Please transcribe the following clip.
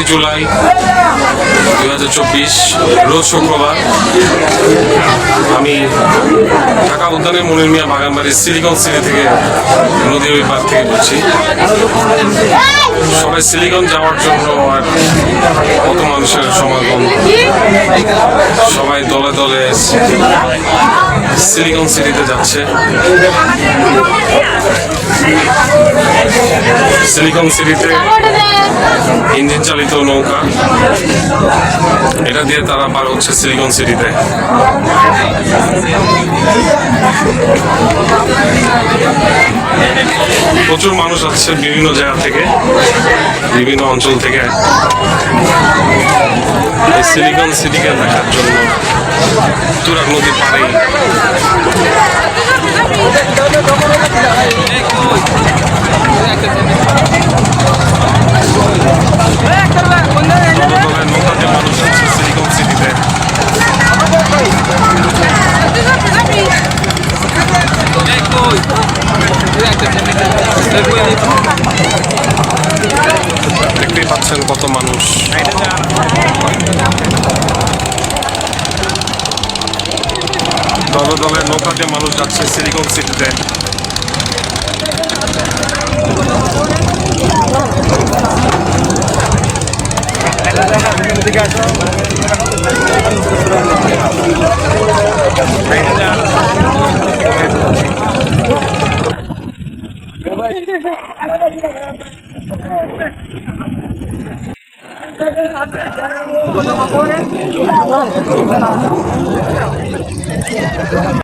পাঁচই জুলাই দুই হাজার চব্বিশ, রোজ শুক্রবার, আমি ঢাকা উদ্যানের মনির মিয়া বাগানবাড়ির সিলিকন সিটি থেকে নদীর ওই পার থেকে বলছি। সবাই সিলিকন যাওয়ার জন্য আর কত মানুষের সমাগম? সবাই দলে দলে সিলিকন সিটিতে যাচ্ছে। সিলিকন সিটিতে ইঞ্জিন চালিত নৌকা। এটা দিয়ে তারা পার হচ্ছে সিলিকন সিটিতে প্রচুর মানুষ আসছে বিভিন্ন জায়গা থেকে, বিভিন্ন অঞ্চল থেকে। সিলিকন সিটিকে দেখার জন্য তুরাগ নদী পাড়ে দলের নৌকাতে মানুষ আছে সিলিকন সিটিতে মানুষ। দলে দলে নৌকাতে মানুষ যাচ্ছে সিলিকন সিটিতে। Gracias.